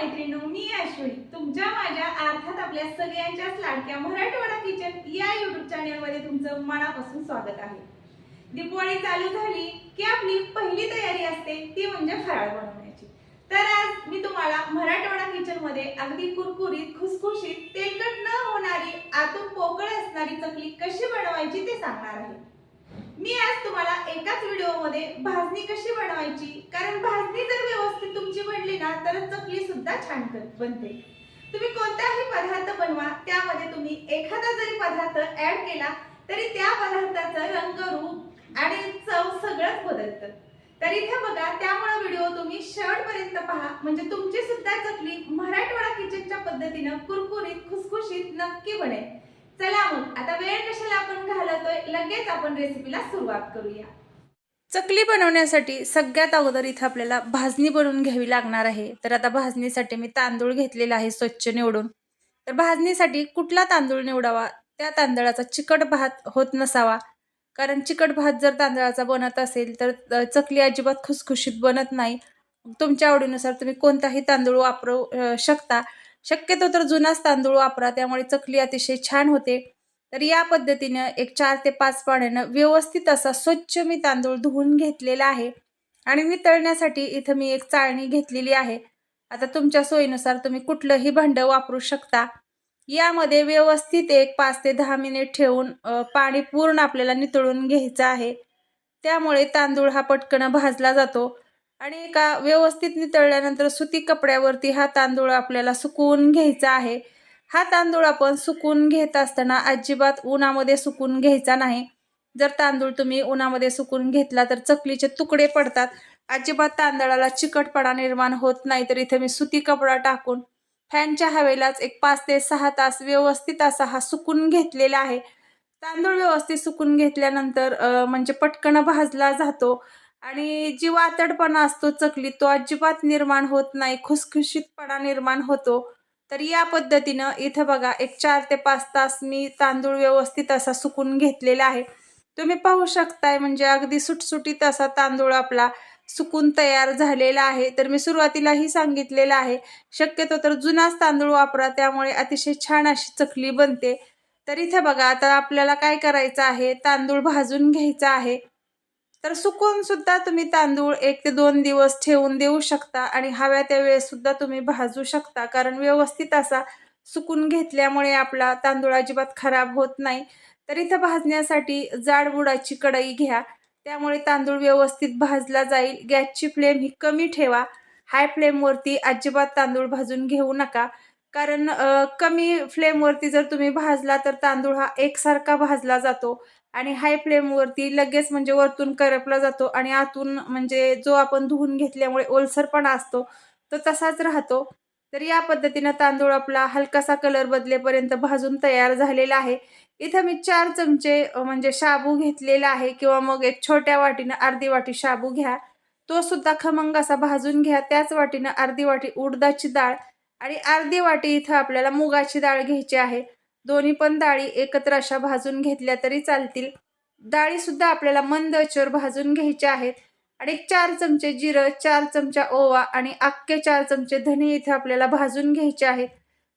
मैत्रिणू मी अश्विनी. तुमच्या माझ्या अर्थात आपल्या सगळ्यांच्याच लाडक्या मराठवाडा किचन या युट्यूब चॅनलमध्ये तुमचं मनापासून स्वागत आहे. दिवाळी चालू झाली की आपली पहिली तयारी असते ती म्हणजे फराळ बनवण्याची. तर आज मी तुम्हाला मराठवाडा किचनमध्ये अगदी कुरकुरीत खुसखुशीत तेलकट न होणारी आतून पोकळ असणारी चकली कशी बनवायची ते सांगणार आहे. मी आज तुम्हाला एकाच व्हिडिओमध्ये भाजणी कशी बनवायची कारण भाजणी जर व्यवस्थित तुमची बनली ना तर चकली सुद्धा छान बनते. तुम्ही कोणताही पदार्थ बनवा त्यामध्ये तुम्ही एखादा जरी पदार्थ ऍड केला तरी त्या पदार्थाचं रंग रूप आणि चव सगळंच बदलतं. तर इथे बघा त्यामुळे व्हिडिओ तुम्ही शेवटपर्यंत पहा. म्हणजे तुमची सुद्धा चकली मराठवाडा किचनच्या पद्धतीनं कुरकुरीत खुसखुशीत नक्की बनेल. चला मग आता वेळ कशाला आपण घालवतोय लगेच आपण रेसिपीला सुरुवात करूया. चकली बनवण्यासाठी सगळ्यात अगोदर इथं आपल्याला भाजणी बनवून घ्यावी लागणार आहे. तर आता भाजणीसाठी मी तांदूळ घेतलेला आहे स्वच्छ निवडून. तर भाजणीसाठी कुठला तांदूळ निवडावा? त्या तांदळाचा चिकट भात होत नसावा. कारण चिकट भात जर तांदळाचा बनत असेल तर चकली अजिबात खुसखुशीत बनत नाही. तुमच्या आवडीनुसार तुम्ही कोणताही तांदूळ वापरू शकता. शक्यतो तर जुनाच तांदूळ वापरा त्यामुळे चकली अतिशय छान होते. तर या पद्धतीनं एक चार ते पाच पाण्यानं व्यवस्थित असा स्वच्छ मी तांदूळ धुवून घेतलेला आहे. आणि मी तळण्यासाठी इथं मी एक चाळणी घेतलेली आहे. आता तुमच्या सोयीनुसार तुम्ही कुठलंही भांडं वापरू शकता. यामध्ये व्यवस्थित एक पाच ते दहा मिनिट ठेवून पाणी पूर्ण आपल्याला नितळून घ्यायचं आहे. त्यामुळे तांदूळ हा पटकन भाजला जातो. आणि एका व्यवस्थित नितळल्यानंतर सुती कपड्यावरती हा तांदूळ आपल्याला सुकवून घ्यायचा आहे. हा तांदूळ आपण सुकून घेत असताना अजिबात उन्हामध्ये सुकून घ्यायचा नाही. जर तांदूळ तुम्ही उन्हामध्ये सुकून घेतला तर चकलीचे तुकडे पडतात. अजिबात तांदळाला चिकटपणा निर्माण होत नाही तर इथे मी सुती कपडा टाकून फॅनच्या हवेलाच एक पाच ते सहा तास व्यवस्थित असा हा सुकून घेतलेला आहे. तांदूळ व्यवस्थित सुकून घेतल्यानंतर म्हणजे पटकन भाजला जातो आणि जी वातडपणा असतो चकली तो अजिबात निर्माण होत नाही खुसखुशीतपणा निर्माण होतो. तर या पद्धतीनं इथं बघा एक चार ते पाच तास मी तांदूळ व्यवस्थित असा सुकून घेतलेला आहे. तुम्ही पाहू शकताय म्हणजे अगदी सुटसुटीत असा तांदूळ आपला सुकून तयार झालेला आहे. तर मी सुरुवातीलाही सांगितलेलं आहे शक्यतो तर जुनाच तांदूळ वापरा त्यामुळे अतिशय छान अशी चकली बनते. तर इथे बघा आता आपल्याला काय करायचं आहे तांदूळ भाजून घ्यायचा आहे. तर सुकून सुद्धा तुम्ही तांदूळ एक ते दोन दिवस ठेवून देऊ शकता आणि हव्या त्या वेळेस सुद्धा तुम्ही भाजू शकता. कारण व्यवस्थित असा सुकून घेतल्यामुळे आपला तांदूळ अजिबात खराब होत नाही. तर इथं भाजण्यासाठी जाडबुडाची कढई घ्या. त्यामुळे तांदूळ व्यवस्थित भाजला जाईल. गॅसची फ्लेम ही कमी ठेवा. हाय फ्लेमवरती अजिबात तांदूळ भाजून घेऊ नका. कारण कमी फ्लेमवरती जर तुम्ही भाजला तर तांदूळ हा एकसारखा भाजला जातो. आणि हाय फ्लेमवरती लगेच म्हणजे वरतून करपला जातो आणि आतून म्हणजे जो आपण धुवून घेतल्यामुळे ओलसरपणा असतो तो तसाच राहतो. तर या पद्धतीनं तांदूळ आपला हलकासा कलर बदलेपर्यंत भाजून तयार झालेला आहे. इथं मी चार चमचे म्हणजे शाबू घेतलेला आहे किंवा मग एक छोट्या वाटीनं अर्धी वाटी शाबू घ्या. तो सुद्धा खमंग असा भाजून घ्या. त्याच वाटीनं अर्धी वाटी उडदाची डाळ आणि अर्धी वाटी इथं आपल्याला मुगाची डाळ घ्यायची आहे. दोन्ही पण डाळी एकत्र अशा भाजून घेतल्या तरी चालतील. डाळी सुद्धा आपल्याला मंद आचेवर भाजून घ्यायच्या आहेत. आणि चार चमचे जिरं चार चमचा ओवा आणि अख्खे चार चमचे धने इथे आपल्याला भाजून घ्यायचे आहेत.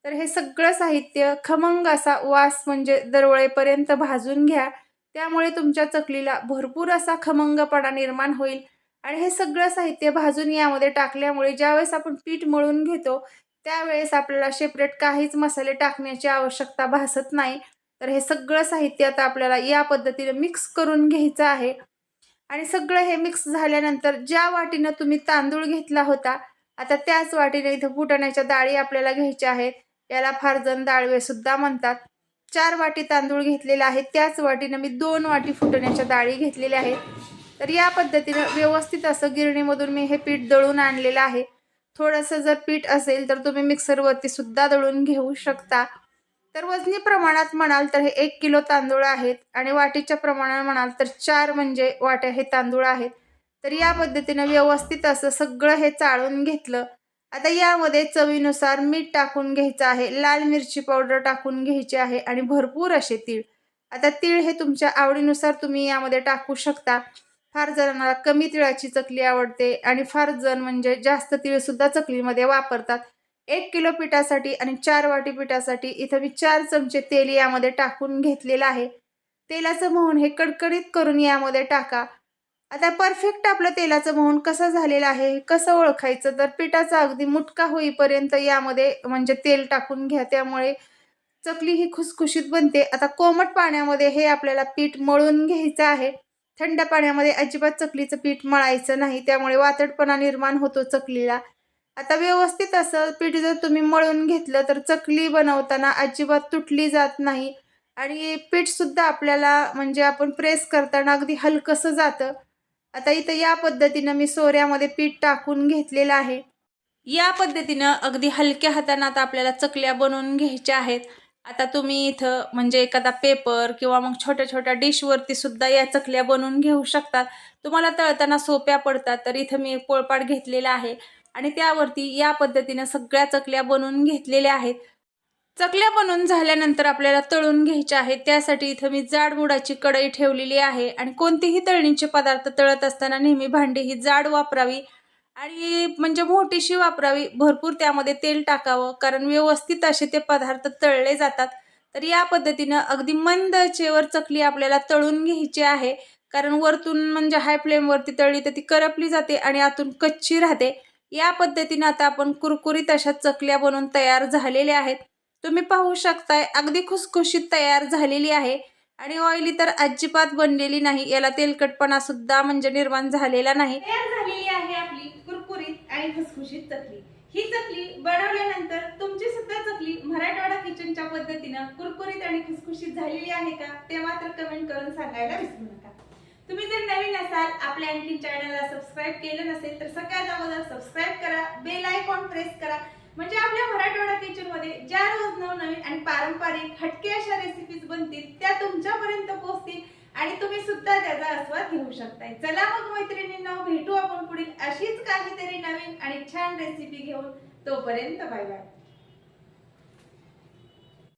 तर हे सगळं साहित्य खमंग असा वास म्हणजे दरवळेपर्यंत भाजून घ्या. त्यामुळे तुमच्या चकलीला भरपूर असा खमंगपणा निर्माण होईल. आणि हे सगळं साहित्य भाजून यामध्ये टाकल्यामुळे ज्यावेळेस आपण पीठ मळून घेतो त्यावेळेस आपल्याला सेपरेट काहीच मसाले टाकण्याची आवश्यकता भासत नाही. तर हे सगळं साहित्य आता आपल्याला या पद्धतीने मिक्स करून घ्यायचं आहे. आणि सगळं हे मिक्स झाल्यानंतर ज्या वाटीनं तुम्ही तांदूळ घेतला होता आता त्याच वाटीने इथं फुटण्याच्या डाळी आपल्याला घ्यायच्या आहेत. याला फारजण जण सुद्धा म्हणतात. चार वाटी तांदूळ घेतलेला आहे त्याच वाटीनं मी दोन वाटी फुटण्याच्या डाळी घेतलेल्या आहेत. तर या पद्धतीनं व्यवस्थित असं गिरणीमधून मी हे पीठ दळून आणलेलं आहे. थोडंसं जर पीठ असेल तर तुम्ही मिक्सरवरती सुद्धा दळून घेऊ शकता. तर वजनी प्रमाणात म्हणाल तर हे एक किलो तांदूळ आहेत आणि वाटीच्या प्रमाणात म्हणाल तर चार म्हणजे वाट्या हे तांदूळ आहेत. तर या पद्धतीनं व्यवस्थित असं सगळं हे चाळून घेतलं. आता यामध्ये चवीनुसार मीठ टाकून घ्यायचं आहे लाल मिरची पावडर टाकून घ्यायची आहे आणि भरपूर असे तीळ. आता तीळ हे तुमच्या आवडीनुसार तुम्ही यामध्ये टाकू शकता. फार जणांना कमी तिळाची चकली आवडते आणि फार जण म्हणजे जास्त तिळसुद्धा चकलीमध्ये वापरतात. एक किलो पिठासाठी आणि चार वाटी पिठासाठी इथं मी चार चमचे तेल यामध्ये टाकून घेतलेलं आहे. तेलाचं मोहन हे कडकडीत करून यामध्ये टाका. आता परफेक्ट आपलं तेलाचं मोहन कसं झालेलं आहे हे कसं ओळखायचं? तर पिठाचा अगदी मुटका होईपर्यंत यामध्ये म्हणजे तेल टाकून घ्या. त्यामुळे चकली ही खुसखुशीत बनते. आता कोमट पाण्यामध्ये हे आपल्याला पीठ मळून घ्यायचं आहे. थंड पाण्यामध्ये अजिबात चकलीचं पीठ मळायचं नाही त्यामुळे वातडपणा निर्माण होतो चकलीला. आता व्यवस्थित असं पीठ जर तुम्ही मळून घेतलं तर चकली बनवताना अजिबात तुटली जात नाही. आणि पीठसुद्धा आपल्याला म्हणजे आपण प्रेस करताना अगदी हलकंसं जातं. आता इथं या पद्धतीनं मी सोऱ्यामध्ये पीठ टाकून घेतलेलं आहे. या पद्धतीनं अगदी हलक्या हातानं आता आपल्याला चकल्या बनवून घ्यायच्या आहेत. आता तुम्ही इथं म्हणजे एखादा पेपर किंवा मग छोट्या छोट्या डिशवरती सुद्धा या चकल्या बनवून घेऊ शकतात. तुम्हाला तळताना सोप्या पडतात तर इथं मी एक पोळपाट घेतलेला आहे. आणि त्यावरती या पद्धतीनं सगळ्या चकल्या बनवून घेतलेल्या आहेत. चकल्या बनवून झाल्यानंतर आपल्याला तळून घ्यायच्या आहेत त्यासाठी इथं मी जाडबुडाची कढई ठेवलेली आहे. आणि कोणतीही तळणीचे पदार्थ तळत असताना नेहमी भांडी ही जाड वापरावी. आणि म्हणजे मोठीशी वापरावी भरपूर त्यामध्ये तेल टाकावं कारण व्यवस्थित असे ते पदार्थ तळले जातात. तर या पद्धतीनं अगदी मंद चेवर चकली आपल्याला तळून घ्यायची आहे. कारण वरतून म्हणजे हाय फ्लेमवरती तळली तर ती करपली जाते आणि आतून कच्ची राहते. या पद्धतीनं आता आपण कुरकुरीत अशा चकल्या बनवून तयार झालेल्या आहेत. तुम्ही पाहू शकताय अगदी खुसखुशीत तयार झालेली आहे. आणि ऑइली तर अजिबात बनलेली नाही. याला तेलकटपणा सुद्धा म्हणजे निर्माण झालेला नाही तयार झालेली आहे आपली कुरकुरीत आणि खुसखुशीत चकली. ही चकली बनवल्यानंतर तुमची सुद्धा चकली मराठवाडा किचनच्या पद्धतीनं कुरकुरीत आणि खुसखुशीत झालेली आहे का? ते मात्र कमेंट करून सांगायला विसरू नका. तुम्ही जर नवीन असाल आपल्या आणखी चॅनलला सबस्क्राईब केलं नसेल तर सगळ्यात अगोदर सबस्क्राईब करा बेल आयकॉन प्रेस करा. म्हणजे आपल्या मराठवाडा किचनमध्ये ज्या रोज नवनवीन आणि पारंपरिक हटके अशा रेसिपीज बनतील त्या तुमच्यापर्यंत पोहोचतील. आणि तुम्ही सुद्धा त्याचा आस्वाद घेऊ शकताय. चला मग मैत्रिणींना भेटू आपण पुढील अशीच काहीतरी नवीन आणि छान रेसिपी घेऊन. तोपर्यंत बाय बाय